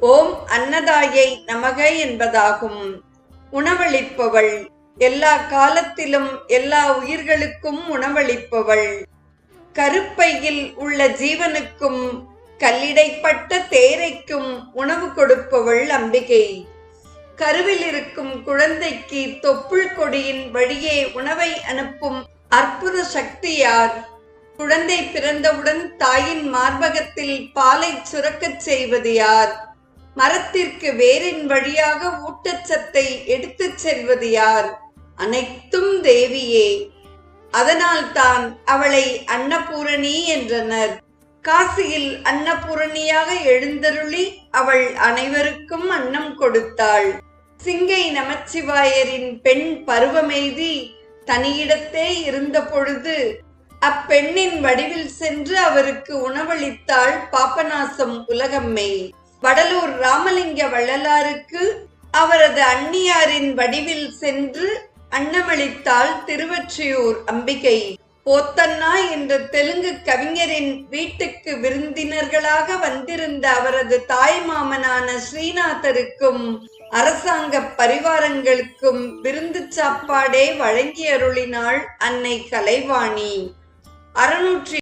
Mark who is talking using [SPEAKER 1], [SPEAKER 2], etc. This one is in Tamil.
[SPEAKER 1] ஓம் அன்னதாயை நமக என்பதாகும். உணவளிப்பவள் எல்லா காலத்திலும் எல்லா உயிர்களுக்கும் உணவளிப்பவள். கருப்பையில் உள்ள ஜீவனுக்கும் கல்லிடைப்பட்ட தேரைக்கும் உணவு கொடுப்பவள் அம்பிகை. கருவில் இருக்கும் குழந்தைக்கு தொப்புள் கொடியின் வழியே உணவை அனுப்பும் அற்புத சக்தி யார்? குழந்தை பிறந்தவுடன் தாயின் மார்பகத்தில் பாலை சுரக்கச் செய்வது யார்? மரத்திற்கு வேரின் வழியாக ஊட்டச்சத்தை எடுத்துச் செல்வது யார்? அனைத்தும் தேவியே. அதனால்தான் அவளை அன்னபூரணி என்றனர். காசியில் அன்னபூரணியாக எழுந்தருளி அவள் அனைவருக்கும் அன்னம் கொடுத்தாள். சிங்கை நமச்சிவாயரின் பெண் பருவமெய்தி தனியிடத்தே இருந்த பொழுது அப்பெண்ணின் வடிவில் சென்று அவருக்கு உணவளித்தாள் பாபநாசம் உலகம்மை. வடலூர் ராமலிங்க வள்ளலாருக்கு அவரது அன்னியாரின் வடிவில் சென்று அன்னமளித்தாள் திருவற்றியூர் அம்பிகை. போத்தன்னா என்ற தெலுங்கு கவிஞரின் வீட்டுக்கு விருந்தினர்களாக வந்திருந்த அவரது தாய் மாமனான ஸ்ரீநாதருக்கும் அரசாங்க பரிவாரங்களுக்கும் விருந்து சாப்பாடே வழங்கி அருளினாள் அன்னை கலைவாணி. அறுநூற்றி